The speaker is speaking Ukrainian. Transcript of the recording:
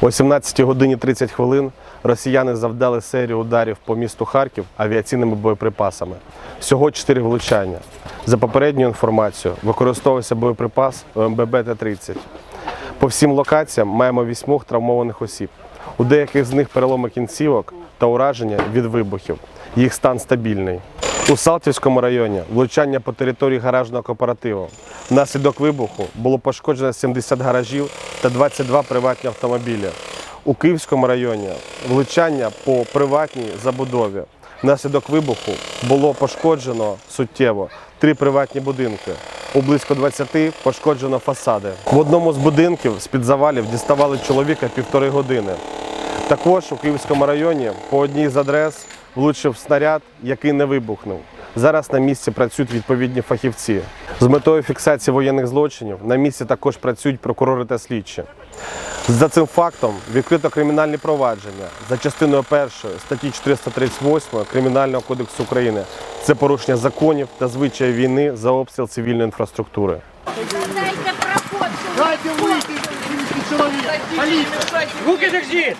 О 17 годині 30 хвилин росіяни завдали серію ударів по місту Харків авіаційними боєприпасами. Всього 4 влучання. За попередньою інформацією, використовувався боєприпас ОМББ Т-30. По всім локаціям маємо вісьмох травмованих осіб. У деяких з них переломи кінцівок та ураження від вибухів. Їх стан стабільний. У Салтівському районі влучання по території гаражного кооперативу. Внаслідок вибуху було пошкоджено 70 гаражів та 22 приватні автомобілі. У Київському районі влучання по приватній забудові. Внаслідок вибуху було пошкоджено суттєво три приватні будинки. У близько 20 пошкоджено фасади. В одному з будинків з-під завалів діставали чоловіка півтори години. Також у Київському районі по одній з адрес влучив снаряд, який не вибухнув. Зараз на місці працюють відповідні фахівці. З метою фіксації воєнних злочинів на місці також працюють прокурори та слідчі. За цим фактом відкрито кримінальні провадження за частиною першої статті 438 Кримінального кодексу України. Це порушення законів та звичаї війни за обстріл цивільної інфраструктури. Дайте проход. Дайте выйти, человек! Руки держи!